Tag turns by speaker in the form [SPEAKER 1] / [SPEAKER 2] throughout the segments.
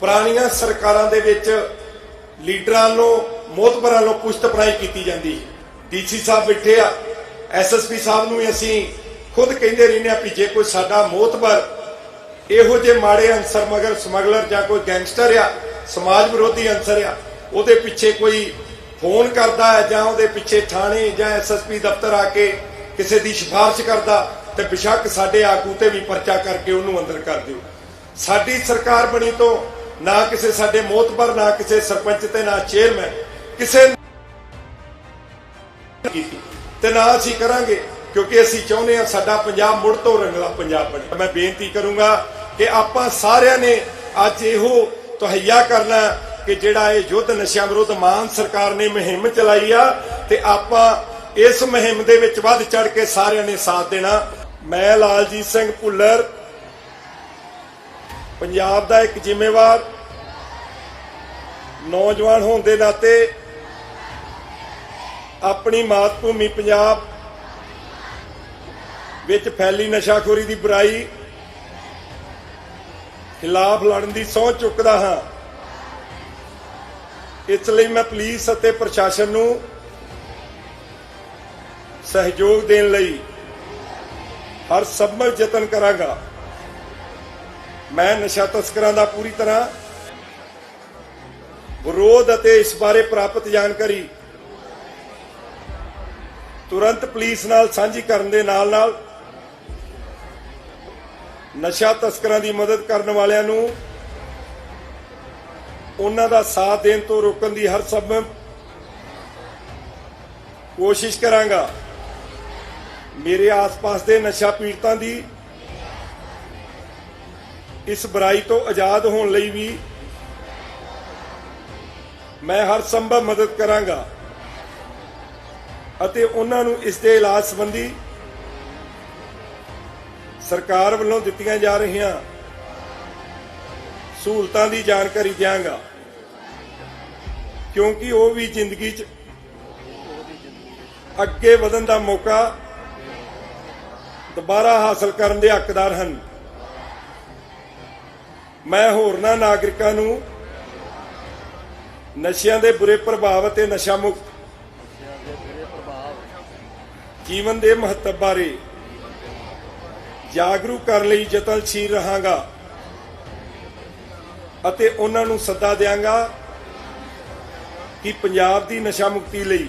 [SPEAKER 1] ਪੁਰਾਣੀਆਂ ਸਰਕਾਰਾਂ ਦੇ ਵਿੱਚ ਲੀਡਰਾਂ ਨੂੰ, ਮੋਤਬਰਾਂ ਨੂੰ ਪੁਸ਼ਤ ਪਰਾਈ ਕੀਤੀ ਜਾਂਦੀ ਡੀਸੀ ਸਾਹਿਬ ਬੈਠੇ ਆ ਐਸਐਸਪੀ ਸਾਹਿਬ ਨੂੰ ਵੀ ਅਸੀਂ ਖੁਦ ਕਹਿੰਦੇ ਰਹਿੰਦੇ ਆ ਵੀ ਜੇ ਕੋਈ ਸਾਡਾ ਮੋਤਬਰ ਇਹੋ ਜਿਹੇ ਮਾੜੇ ਅੰਸਰ ਮਗਰ ਸਮਗਲਰ ਜਾਂ ਕੋਈ ਗੈਂਗਸਟਰ ਆ, ਸਮਾਜ ਵਿਰੋਧੀ ਅੰਸਰ ਆ, ਉਹਦੇ ਪਿੱਛੇ ਕੋਈ ਫੋਨ ਕਰਦਾ ਹੈ ਜਾਂ ਉਹਦੇ ਪਿੱਛੇ ਥਾਣੇ ਜਾਂ ਐਸਐਸਪੀ ਦਫ਼ਤਰ ਆ ਕੇ ਕਿਸੇ ਦੀ ਸਿਫਾਰਿਸ਼ ਕਰਦਾ, ਤੇ ਬਿਸ਼ੱਕ ਸਾਡੇ ਆਗੂ ਤੇ ਵੀ ਪਰਚਾ ਕਰਕੇ ਉਹਨੂੰ ਅੰਦਰ ਕਰ ਦਿਓ। ਸਾਡੀ ਸਰਕਾਰ ਬਣੀ ਤੋਂ ਨਾ ਕਿਸੇ ਸਾਡੇ ਮੋਤਬਰ ਨਾ ਕਿਸੇ ਸਰਪੰਚ ਤੇ, ਨਾ ਚੇਅਰਮੈਨ ਕਿਸੇ ਕੀਤੀ। ਤੇ ਨਾ ਅਸੀਂ ਕਰਾਂਗੇ, ਕਿਉਂਕਿ ਅਸੀਂ ਚਾਹੁੰਦੇ ਹਾਂ ਸਾਡਾ ਪੰਜਾਬ ਮੁੜ ਤੋਂ ਰੰਗਲਾ ਪੰਜਾਬ ਬਣੇ। ਮੈਂ ਬੇਨਤੀ ਕਰੂੰਗਾ ਕਿ ਆਪਾਂ ਸਾਰਿਆਂ ਨੇ ਅੱਜ ਇਹੋ ਤਹਈਆ ਕਰਨਾ ਕਿ ਜਿਹੜਾ ਇਹ ਯੁੱਧ ਨਸ਼ਿਆਂ ਵਿਰੁੱਧ ਮਾਨ ਸਰਕਾਰ ਨੇ ਮੁਹਿੰਮ ਚਲਾਈ ਆ, ਤੇ ਆਪਾਂ ਇਸ ਮੁਹਿੰਮ ਦੇ ਵਿੱਚ ਵੱਧ ਚੜ ਕੇ ਸਾਰਿਆਂ ਨੇ ਸਾਥ ਦੇਣਾ। ਮੈਂ ਲਾਲਜੀਤ ਸਿੰਘ ਭੁੱਲਰ ਪੰਜਾਬ ਦਾ ਇੱਕ ਜ਼ਿੰਮੇਵਾਰ ਨੌਜਵਾਨ ਹੋਣ ਦੇ ਨਾਤੇ ਆਪਣੀ ਮਾਤ ਭੂਮੀ ਪੰਜਾਬ ਵਿੱਚ ਫੈਲੀ ਨਸ਼ਾਖੋਰੀ ਦੀ ਬੁਰਾਈ ਖਿਲਾਫ ਲੜਨ ਦੀ ਸਹੁੰ ਚੁੱਕਦਾ ਹਾਂ। ਇਸ ਲਈ ਮੈਂ ਪੁਲਿਸ ਅਤੇ ਪ੍ਰਸ਼ਾਸਨ ਨੂੰ ਸਹਿਯੋਗ ਦੇਣ ਲਈ ਹਰ ਸੰਭਵ ਯਤਨ ਕਰਾਂਗਾ। ਮੈਂ ਨਸ਼ਾ ਤਸਕਰਾਂ ਦਾ ਪੂਰੀ ਤਰ੍ਹਾਂ ਵਿਰੋਧ ਅਤੇ ਇਸ ਬਾਰੇ ਪ੍ਰਾਪਤ ਜਾਣਕਾਰੀ ਤੁਰੰਤ ਪੁਲਿਸ ਨਾਲ ਸਾਂਝੀ ਕਰਨ ਦੇ ਨਾਲ ਨਾਲ ਨਸ਼ਾ ਤਸਕਰਾਂ ਦੀ ਮਦਦ ਕਰਨ ਵਾਲਿਆਂ ਨੂੰ ਉਹਨਾਂ ਦਾ ਸਾਥ ਦੇਣ ਤੋਂ ਰੋਕਣ ਦੀ ਹਰ ਸੰਭਵ ਕੋਸ਼ਿਸ਼ ਕਰਾਂਗਾ। ਮੇਰੇ ਆਸ-ਪਾਸ ਦੇ ਨਸ਼ਾ ਪੀੜਤਾਂ ਦੀ ਇਸ ਬੁਰਾਈ ਤੋਂ ਆਜ਼ਾਦ ਹੋਣ ਲਈ ਵੀ ਮੈਂ ਹਰ ਸੰਭਵ ਮਦਦ ਕਰਾਂਗਾ ਅਤੇ ਉਹਨਾਂ ਨੂੰ ਇਸ ਦੇ ਇਲਾਜ ਸੰਬੰਧੀ ਸਰਕਾਰ ਵੱਲੋਂ ਦਿੱਤੀਆਂ ਜਾ ਰਹੀਆਂ ਸਹੂਲਤਾਂ ਦੀ ਜਾਣਕਾਰੀ ਦਿਆਂਗਾ। ਕਿਉਂਕਿ ਉਹ ਵੀ ਜ਼ਿੰਦਗੀ 'ਚ ਅੱਗੇ ਵਧਣ ਦਾ ਮੌਕਾ ਦੁਬਾਰਾ ਹਾਸਲ ਕਰਨ ਦੇ ਹੱਕਦਾਰ ਹਨ। ਮੈਂ ਹੋਰਨਾਂ ਨਾਗਰਿਕਾਂ ਨੂੰ ਨਸ਼ਿਆਂ ਦੇ ਬੁਰੇ ਪ੍ਰਭਾਵ ਅਤੇ ਨਸ਼ਾ ਮੁਕਤ ਜੀਵਨ ਦੇ ਮਹੱਤਵ ਬਾਰੇ ਜਾਗਰੂਕ ਕਰਨ ਲਈ ਯਤਨਸ਼ੀਲ ਰਹਾਂਗਾ ਅਤੇ ਉਹਨਾਂ ਨੂੰ ਸੱਦਾ ਦਿਆਂਗਾ ਕਿ ਪੰਜਾਬ ਦੀ ਨਸ਼ਾ ਮੁਕਤੀ ਲਈ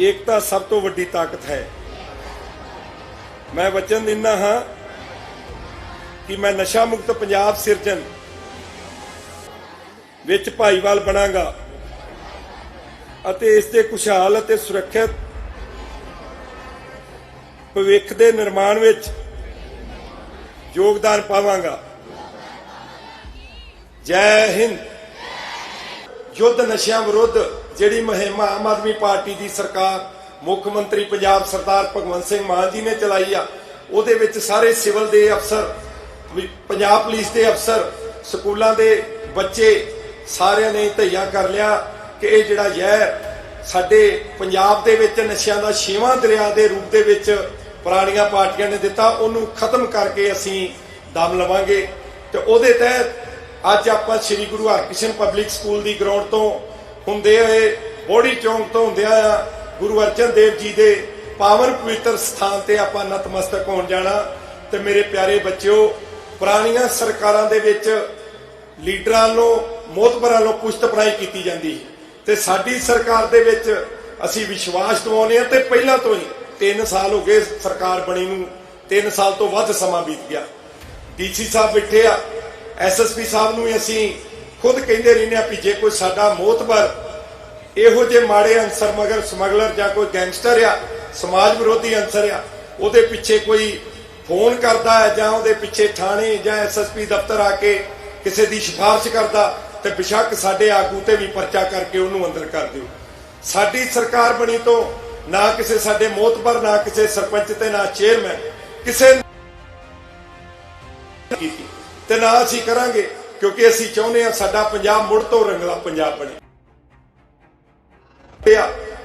[SPEAKER 1] ਏਕਤਾ ਸਭ ਤੋਂ ਵੱਡੀ ਤਾਕਤ ਹੈ। ਮੈਂ ਵਚਨ ਦਿੰਦਾ ਹਾਂ ਕਿ ਮੈਂ ਨਸ਼ਾ ਮੁਕਤ ਪੰਜਾਬ ਸਿਰਜਣ ਵਿੱਚ ਭਾਈਵਾਲ ਬਣਾਂਗਾ ਅਤੇ ਇਸ ਦੇ ਖੁਸ਼ਹਾਲ ਅਤੇ ਸੁਰੱਖਿਅਤ ਭਵਿੱਖ ਦੇ ਨਿਰਮਾਣ ਵਿੱਚ ਯੋਗਦਾਨ ਪਾਵਾਂਗਾ। ਜੈ ਹਿੰਦ। ਯੁੱਧ ਨਸ਼ਿਆਂ ਵਿਰੁੱਧ ਜਿਹੜੀ ਮੁਹਿੰਮ ਆਮ ਆਦਮੀ ਪਾਰਟੀ ਦੀ ਸਰਕਾਰ, ਮੁੱਖ ਮੰਤਰੀ ਪੰਜਾਬ ਸਰਦਾਰ ਭਗਵੰਤ ਸਿੰਘ ਮਾਨ ਜੀ ਨੇ ਚਲਾਈ ਆ, ਉਹਦੇ ਵਿੱਚ ਸਾਰੇ ਸਿਵਲ ਦੇ ਅਫਸਰ ਪੰਜਾਬ ਪੁਲਿਸ ਦੇ ਅਫਸਰ, ਸਕੂਲਾਂ ਦੇ ਬੱਚੇ ਸਾਰਿਆਂ ਨੇ ਧਈਆ ਕਰ ਲਿਆ ਕਿ ਇਹ ਜਿਹੜਾ ਜ਼ਹਿਰ ਸਾਡੇ ਪੰਜਾਬ ਦੇ ਵਿੱਚ ਨਸ਼ਿਆਂ ਦਾ ਛੇਵਾਂ ਦਰਿਆ ਦੇ ਰੂਪ ਦੇ ਵਿੱਚ ਪੁਰਾਣੀਆਂ ਪਾਰਟੀਆਂ ਨੇ ਦਿੱਤਾ, ਉਹਨੂੰ ਖਤਮ ਕਰਕੇ ਅਸੀਂ ਦਮ ਲਵਾਂਗੇ। ਤੇ ਉਹਦੇ ਤਹਿਤ ਅੱਜ ਆਪਾਂ ਸ੍ਰੀ ਗੁਰੂ ਹਰਕ੍ਰਿਸ਼ਨ ਪਬਲਿਕ ਸਕੂਲ ਦੀ ਗਰਾਊਂਡ ਤੋਂ ਹੁੰਦੇ ਹੋਏ ਬੋੜੀ ਚੌਂਕ ਤੋਂ ਹੁੰਦਿਆਂ ਆ ਗੁਰੂ ਅਰਜਨ ਦੇਵ ਜੀ ਦੇ ਪਾਵਨ ਪਵਿੱਤਰ ਸਥਾਨ ਤੇ ਆਪਾਂ ਨਤਮਸਤਕ ਹੋਣ ਜਾਣਾ। ਤੇ ਮੇਰੇ ਪਿਆਰੇ ਬੱਚਿਓ ਪੁਰਾਣੀਆਂ ਸਰਕਾਰਾਂ ਦੇ ਵਿੱਚ ਲੀਡਰਾਂ ਨੂੰ ਮੋਤਬਰਾਂ ਨੂੰ ਪੁਸ਼ਤ ਪਰਾਈ ਕੀਤੀ ਜਾਂਦੀ ਤੇ ਸਾਡੀ ਸਰਕਾਰ ਦੇ ਵਿੱਚ ਅਸੀਂ ਵਿਸ਼ਵਾਸ ਦਿਵਾਉਂਦੇ ਹਾਂ ਤੇ ਪਹਿਲਾਂ ਤੋਂ ਹੀ 3 ਸਾਲ ਹੋ ਗਏ ਸਰਕਾਰ ਬਣੀ ਨੂੰ 3 ਸਾਲ ਤੋਂ ਵੱਧ ਸਮਾਂ ਬੀਤ ਗਿਆ। ਡੀਸੀ ਸਾਹਿਬ ਬੈਠੇ ਆ ਐਸਐਸਪੀ ਸਾਹਿਬ ਨੂੰ ਵੀ ਅਸੀਂ ਖੁਦ ਕਹਿੰਦੇ ਰਹਿੰਦੇ ਆ ਵੀ ਜੇ ਕੋਈ ਸਾਡਾ ਮੋਤਬਰ ਇਹੋ ਜਿਹੇ ਮਾੜੇ ਅੰਸਰ ਮਗਰ ਸਮਗਲਰ ਜਾਂ ਕੋਈ ਗੈਂਗਸਟਰ ਆ, ਸਮਾਜ ਵਿਰੋਧੀ ਅੰਸਰ ਆ, ਉਹਦੇ ਪਿੱਛੇ ਕੋਈ ਫੋਨ ਕਰਦਾ ਹੈ ਜਾਂ ਉਹਦੇ ਪਿੱਛੇ ਥਾਣੇ ਜਾਂ ਐਸਐਸਪੀ ਦਫ਼ਤਰ ਆ ਕੇ ਕਿਸੇ ਦੀ ਸਿਫਾਰਿਸ਼ ਕਰਦਾ, ਤੇ ਬਿਸ਼ੱਕ ਸਾਡੇ ਆਗੂ ਤੇ ਵੀ ਪਰਚਾ ਕਰਕੇ ਉਹਨੂੰ ਅੰਦਰ ਕਰ ਦਿਓ। ਸਾਡੀ ਸਰਕਾਰ ਬਣੀ ਤੋਂ ਨਾ ਕਿਸੇ ਸਾਡੇ ਮੋਤਬਰ, ਨਾ ਕਿਸੇ ਸਰਪੰਚ ਤੇ ਨਾ ਚੇਅਰਮੈਨ ਕਿਸੇ ਕੀਤੀ। ਤੇ ਨਾ ਅਸੀਂ ਕਰਾਂਗੇ, ਕਿਉਂਕਿ ਅਸੀਂ ਚਾਹੁੰਦੇ ਹਾਂ ਸਾਡਾ ਪੰਜਾਬ ਮੁੜ ਤੋਂ ਰੰਗਲਾ ਪੰਜਾਬ ਬਣੇ।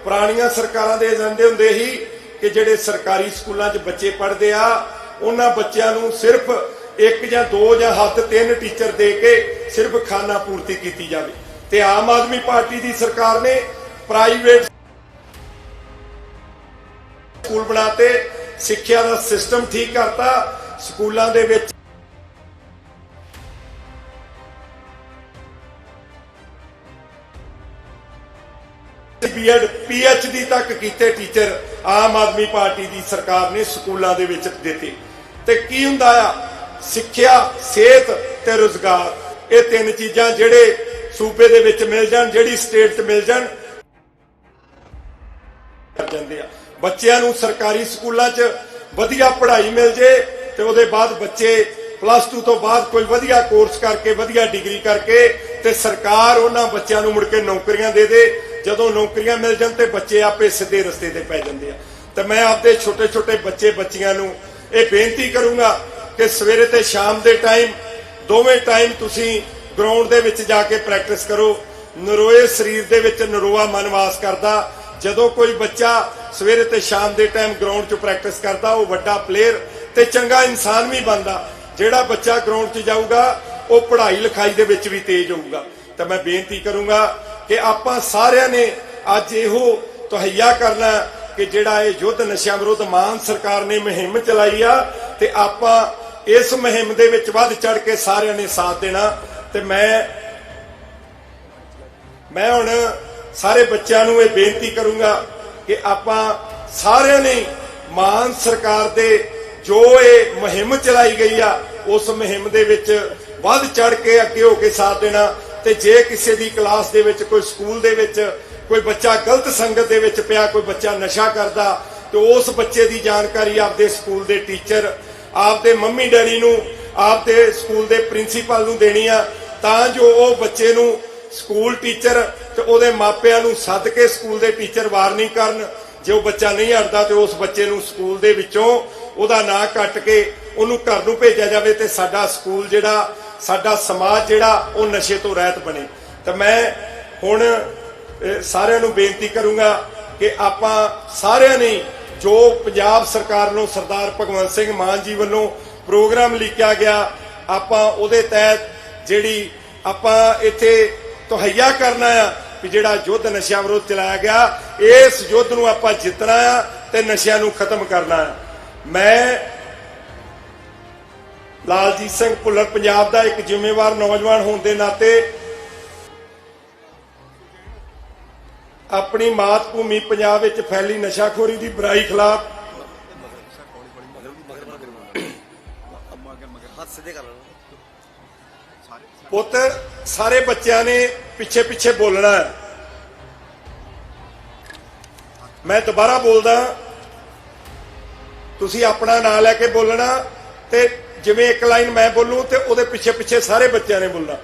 [SPEAKER 1] ਪੁਰਾਣੀਆਂ ਸਰਕਾਰਾਂ ਦੇ ਏਜੰਡੇ ਹੁੰਦੇ ਸੀ ਕਿ ਜਿਹੜੇ ਸਰਕਾਰੀ ਸਕੂਲਾਂ 'ਚ ਬੱਚੇ ਪੜ੍ਹਦੇ ਆ ਉਹਨਾਂ ਬੱਚਿਆਂ ਨੂੰ ਸਿਰਫ ਇੱਕ ਜਾਂ ਦੋ ਜਾਂ ਹੱਦ ਤਿੰਨ ਟੀਚਰ ਦੇ ਕੇ ਸਿਰਫ ਖਾਨਾ ਪੂਰਤੀ ਕੀਤੀ ਜਾਵੇ। ਤੇ ਆਮ ਆਦਮੀ ਪਾਰਟੀ ਦੀ ਸਰਕਾਰ ਨੇ ਪ੍ਰਾਈਵੇਟ ਸਕੂਲ ਬਣਾਤੇ, ਸਿੱਖਿਆ ਦਾ ਸਿਸਟਮ ਠੀਕ ਕਰਤਾ, ਸਕੂਲਾਂ ਦੇ ਵਿੱਚ ਬੀਐਡ ਪੀਐਚਡੀ ਤੱਕ ਕੀਤੇ ਟੀਚਰ ਆਮ ਆਦਮੀ ਪਾਰਟੀ ਦੀ ਸਰਕਾਰ ਨੇ ਸਕੂਲਾਂ ਦੇ ਵਿੱਚ ਦਿੱਤੇ। ਤੇ ਕੀ ਹੁੰਦਾ ਆ? ਸਿੱਖਿਆ, ਸਿਹਤ ਤੇ ਰੋਜ਼ਗਾਰ। ਇਹ ਤਿੰਨ ਚੀਜ਼ਾਂ ਜਿਹੜੇ ਸੂਬੇ ਦੇ ਵਿੱਚ ਮਿਲ ਜਾਣ, ਜਿਹੜੀ ਸਟੇਟ 'ਚ ਮਿਲ ਜਾਣ, ਕਰ ਜਾਂਦੇ ਆ। ਬੱਚਿਆਂ ਨੂੰ ਸਰਕਾਰੀ ਸਕੂਲਾਂ 'ਚ ਵਧੀਆ ਪੜ੍ਹਾਈ ਮਿਲ ਜੇ ਤੇ ਉਹਦੇ ਬਾਅਦ ਬੱਚੇ ਪਲੱਸ 2 ਤੋਂ ਬਾਅਦ ਕੋਈ ਵਧੀਆ ਕੋਰਸ ਕਰਕੇ, ਵਧੀਆ ਡਿਗਰੀ ਕਰਕੇ ਤੇ ਸਰਕਾਰ ਉਹਨਾਂ ਬੱਚਿਆਂ ਨੂੰ ਮੁੜ ਕੇ ਨੌਕਰੀਆਂ ਦੇ ਦੇ। ਜਦੋਂ ਨੌਕਰੀਆਂ ਮਿਲ ਜਾਣ ਤੇ ਬੱਚੇ ਆਪੇ ਸਿੱਧੇ ਰਸਤੇ ਤੇ ਪੈ ਜਾਂਦੇ ਆ। ਤੇ ਮੈਂ ਆਪਦੇ ਛੋਟੇ ਛੋਟੇ ਬੱਚੇ ਬੱਚੀਆਂ ਨੂੰ ਇਹ ਬੇਨਤੀ ਕਰੂੰਗਾ ਕਿ ਸਵੇਰੇ ਤੇ ਸ਼ਾਮ ਦੇ ਟਾਈਮ, ਦੋਵੇਂ ਟਾਈਮ ਤੁਸੀਂ ਗਰਾਊਂਡ ਦੇ ਵਿੱਚ ਜਾ ਕੇ ਪ੍ਰੈਕਟਿਸ ਕਰੋ। ਨਰੋਏ ਸਰੀਰ ਦੇ ਵਿੱਚ ਨਰੋਆ ਮਨ ਵਾਸ ਕਰਦਾ। ਜਦੋਂ ਕੋਈ ਬੱਚਾ ਸਵੇਰੇ ਤੇ ਸ਼ਾਮ ਦੇ ਟਾਈਮ ਗਰਾਊਂਡ 'ਚ ਪ੍ਰੈਕਟਿਸ ਕਰਦਾ, ਉਹ ਵੱਡਾ ਪਲੇਅਰ ਤੇ ਚੰਗਾ ਇਨਸਾਨ ਵੀ ਬਣਦਾ। ਜਿਹੜਾ ਬੱਚਾ ਗਰਾਊਂਡ 'ਚ ਜਾਊਗਾ, ਉਹ ਪੜ੍ਹਾਈ ਲਿਖਾਈ ਦੇ ਵਿੱਚ ਵੀ ਤੇਜ਼ ਹੋਊਗਾ। ਤਾਂ ਮੈਂ ਬੇਨਤੀ ਕਰੂੰਗਾ ਕਿ ਆਪਾਂ ਸਾਰਿਆਂ ਨੇ ਅੱਜ ਇਹੋ ਤਹਈਆ ਕਰਨਾ ਕਿ ਜਿਹੜਾ ਇਹ ਯੁੱਧ ਨਸ਼ਿਆਂ ਵਿਰੁੱਧ ਮਾਨ ਸਰਕਾਰ ਨੇ ਮੁਹਿੰਮ ਚਲਾਈ ਆ ਤੇ ਆਪਾਂ ਇਸ ਮੁਹਿੰਮ ਦੇ ਵਿੱਚ ਵੱਧ ਚੜ ਕੇ ਸਾਰਿਆਂ ਨੇ ਸਾਥ ਦੇਣਾ ਤੇ ਮੈਂ ਮੈਂ ਹੁਣ ਸਾਰੇ ਬੱਚਿਆਂ ਨੂੰ ਇਹ ਬੇਨਤੀ ਕਰੂੰਗਾ ਕਿ ਆਪਾਂ ਸਾਰਿਆਂ ਨੇ ਮਾਨ ਸਰਕਾਰ ਦੇ ਜੋ ਇਹ ਮੁਹਿੰਮ ਚਲਾਈ ਗਈ ਆ, ਉਸ ਮੁਹਿੰਮ ਦੇ ਵਿੱਚ ਵੱਧ ਚੜ ਕੇ ਅੱਗੇ ਹੋ ਕੇ ਸਾਥ ਦੇਣਾ ਤੇ ਜੇ ਕਿਸੇ ਦੀ ਕਲਾਸ ਦੇ ਵਿੱਚ, ਕੋਈ ਸਕੂਲ ਦੇ ਵਿੱਚ ਕੋਈ ਬੱਚਾ ਗਲਤ ਸੰਗਤ ਦੇ ਵਿੱਚ ਪਿਆ, ਕੋਈ ਬੱਚਾ ਨਸ਼ਾ ਕਰਦਾ, ਤੇ ਉਸ ਬੱਚੇ ਦੀ ਜਾਣਕਾਰੀ ਆਪਦੇ ਸਕੂਲ ਦੇ ਟੀਚਰ, ਆਪਦੇ ਮੰਮੀ ਡੈਡੀ ਨੂੰ, ਆਪਦੇ ਸਕੂਲ ਦੇ ਪ੍ਰਿੰਸੀਪਲ ਨੂੰ ਦੇਣੀ ਆ, ਤਾਂ ਜੋ ਉਹ ਬੱਚੇ ਨੂੰ ਸਕੂਲ ਟੀਚਰ ਤੇ ਉਹਦੇ ਮਾਪਿਆਂ ਨੂੰ ਸੱਦ ਕੇ ਸਕੂਲ ਦੇ ਟੀਚਰ ਵਾਰਨਿੰਗ ਕਰਨ, ਜੇ ਉਹ ਬੱਚਾ ਨਹੀਂ ਹਟਦਾ ਤੇ ਉਸ ਬੱਚੇ ਨੂੰ ਸਕੂਲ ਦੇ ਵਿੱਚੋਂ ਉਹਦਾ ਨਾਂ ਕੱਟ ਕੇ ਉਹਨੂੰ ਘਰ ਨੂੰ ਭੇਜਿਆ ਜਾਵੇ ਤੇ ਸਾਡਾ ਸਕੂਲ ਜਿਹੜਾ, ਸਾਡਾ ਸਮਾਜ ਜਿਹੜਾ, ਉਹ ਨਸ਼ੇ ਤੋਂ ਰਹਿਤ ਬਣੇ। ਤਾਂ ਮੈਂ ਹੁਣ ਸਾਰਿਆਂ ਨੂੰ ਬੇਨਤੀ ਕਰੂੰਗਾ ਕਿ ਆਪਾਂ ਸਾਰਿਆਂ ਨੇ ਜੋ ਪੰਜਾਬ ਸਰਕਾਰ ਨੂੰ ਸਰਦਾਰ ਭਗਵੰਤ ਸਿੰਘ ਮਾਨ ਜੀ ਵੱਲੋਂ ਪ੍ਰੋਗਰਾਮ ਲਿਖਿਆ ਗਿਆ, ਆਪਾਂ ਉਹਦੇ ਤਹਿਤ ਜਿਹੜੀ ਆਪਾਂ ਇੱਥੇ ਤਹਈਆ ਕਰਨਾ ਆ ਕਿ ਜਿਹੜਾ ਯੁੱਧ ਨਸ਼ਿਆਂ ਵਿਰੁੱਧ ਚਲਾਇਆ ਗਿਆ, ਇਸ ਯੁੱਧ ਨੂੰ ਆਪਾਂ ਜਿੱਤਣਾ ਆ ਤੇ ਨਸ਼ਿਆਂ ਨੂੰ ਖਤਮ ਕਰਨਾ ਆ। ਮੈਂ ਲਾਲਜੀਤ ਸਿੰਘ ਭੁੱਲਰ, ਪੰਜਾਬ ਦਾ ਇੱਕ ਜ਼ਿੰਮੇਵਾਰ ਨੌਜਵਾਨ ਹੋਣ ਦੇ ਨਾਤੇ ਆਪਣੀ ਮਾਤ ਭੂਮੀ ਪੰਜਾਬ ਵਿੱਚ ਫੈਲੀ ਨਸ਼ਾਖੋਰੀ ਦੀ ਬੁਰਾਈ ਖਿਲਾਫ।
[SPEAKER 2] ਹੱਥ
[SPEAKER 1] ਪੁੱਤ, ਸਾਰੇ ਬੱਚਿਆਂ ਨੇ ਪਿੱਛੇ ਪਿੱਛੇ ਬੋਲਣਾ ਹੈ। ਮੈਂ ਦੁਬਾਰਾ ਬੋਲਦਾ ਤੁਸੀਂ ਆਪਣਾ ਨਾਂ ਲੈ ਕੇ ਬੋਲਣਾ ਤੇ ਜਿਵੇਂ ਇੱਕ ਲਾਈਨ ਮੈਂ ਬੋਲੂ ਤੇ ਉਹਦੇ ਪਿੱਛੇ ਪਿੱਛੇ ਸਾਰੇ ਬੱਚਿਆਂ ਨੇ ਬੋਲਣਾ।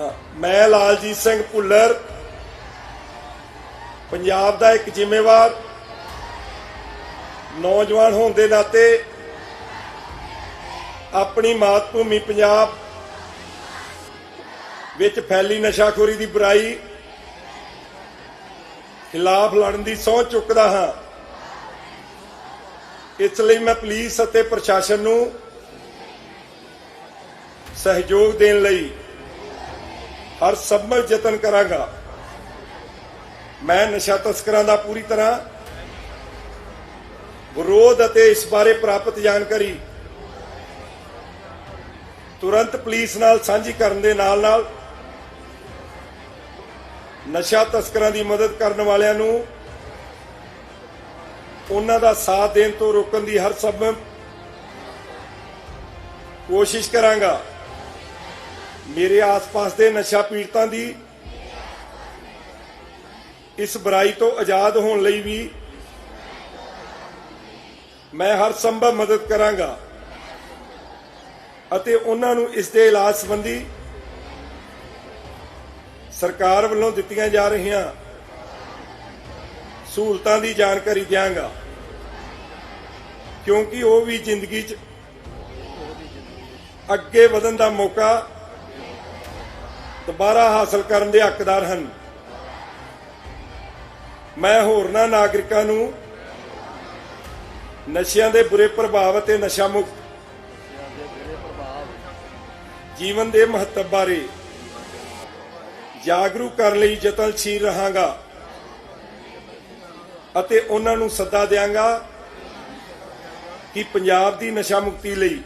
[SPEAKER 1] ਮੈਂ ਲਾਲਜੀਤ ਸਿੰਘ ਭੁੱਲਰ। ਪੰਜਾਬ ਦਾ ਇੱਕ ਜ਼ਿੰਮੇਵਾਰ। ਨੌਜਵਾਨ ਹੋਣ ਦੇ ਨਾਤੇ ਆਪਣੀ ਮਾਤ ਭੂਮੀ ਪੰਜਾਬ ਵਿੱਚ ਫੈਲੀ ਨਸ਼ਾਖੋਰੀ ਦੀ ਬੁਰਾਈ ਖਿਲਾਫ ਲੜਨ ਦੀ ਸਹੁੰ ਚੁੱਕਦਾ ਹਾਂ। ਇਸ ਲਈ ਮੈਂ ਪੁਲਿਸ ਅਤੇ ਪ੍ਰਸ਼ਾਸਨ ਨੂੰ ਸਹਿਯੋਗ ਦੇਣ ਲਈ ਹਰ ਸੰਭਵ ਯਤਨ ਕਰਾਂਗਾ। ਮੈਂ ਨਸ਼ਾ ਤਸਕਰਾਂ ਦਾ ਪੂਰੀ ਤਰ੍ਹਾਂ ਵਿਰੋਧ ਅਤੇ ਇਸ ਬਾਰੇ ਪ੍ਰਾਪਤ ਜਾਣਕਾਰੀ ਤੁਰੰਤ ਪੁਲਿਸ ਨਾਲ ਸਾਂਝੀ ਕਰਨ ਦੇ ਨਾਲ ਨਾਲ ਨਸ਼ਾ ਤਸਕਰਾਂ ਦੀ ਮਦਦ ਕਰਨ ਵਾਲਿਆਂ ਨੂੰ ਉਹਨਾਂ ਦਾ ਸਾਥ ਦੇਣ ਤੋਂ ਰੋਕਣ ਦੀ ਹਰ ਸੰਭਵ ਕੋਸ਼ਿਸ਼ ਕਰਾਂਗਾ। ਮੇਰੇ ਆਸ-ਪਾਸ ਦੇ ਨਸ਼ਾ ਪੀੜਤਾਂ ਦੀ ਇਸ ਬੁਰਾਈ ਤੋਂ ਆਜ਼ਾਦ ਹੋਣ ਲਈ ਵੀ ਮੈਂ ਹਰ ਸੰਭਵ ਮਦਦ ਕਰਾਂਗਾ ਅਤੇ ਉਹਨਾਂ ਨੂੰ ਇਸ ਦੇ ਇਲਾਜ ਸੰਬੰਧੀ ਸਰਕਾਰ ਵੱਲੋਂ ਦਿੱਤੀਆਂ ਜਾ ਰਹੀਆਂ ਸਹੂਲਤਾਂ ਦੀ ਜਾਣਕਾਰੀ ਦਿਆਂਗਾ। ਕਿਉਂਕਿ ਉਹ ਵੀ ਜ਼ਿੰਦਗੀ 'ਚ ਅੱਗੇ ਵਧਣ ਦਾ ਮੌਕਾ ਦੁਬਾਰਾ ਹਾਸਲ ਕਰਨ ਦੇ ਹੱਕਦਾਰ ਹਨ। ਮੈਂ ਹੋਰਨਾਂ ਨਾਗਰਿਕਾਂ ਨੂੰ ਨਸ਼ਿਆਂ ਦੇ ਬੁਰੇ ਪ੍ਰਭਾਵ ਅਤੇ ਨਸ਼ਾ ਮੁਕਤ ਜੀਵਨ ਦੇ ਮਹੱਤਵ ਬਾਰੇ ਜਾਗਰੂਕ ਕਰਨ ਲਈ ਯਤਨਸ਼ੀਲ ਰਹਾਂਗਾ ਅਤੇ ਉਹਨਾਂ ਨੂੰ ਸੱਦਾ ਦਿਆਂਗਾ ਕਿ ਪੰਜਾਬ ਦੀ ਨਸ਼ਾ ਮੁਕਤੀ ਲਈ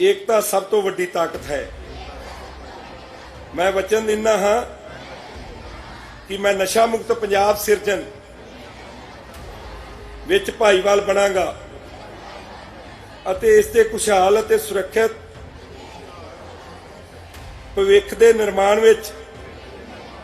[SPEAKER 1] ਏਕਤਾ ਸਭ ਤੋਂ ਵੱਡੀ ਤਾਕਤ ਹੈ। ਮੈਂ ਵਚਨ ਦਿੰਦਾ ਹਾਂ ਕਿ ਮੈਂ ਨਸ਼ਾ ਮੁਕਤ ਪੰਜਾਬ ਸਿਰਜਣ ਵਿੱਚ ਭਾਈਵਾਲ ਬਣਾਂਗਾ ਅਤੇ ਇਸ ਦੇ ਖੁਸ਼ਹਾਲ ਅਤੇ ਸੁਰੱਖਿਅਤ ਭਵਿੱਖ ਦੇ ਨਿਰਮਾਣ ਵਿੱਚ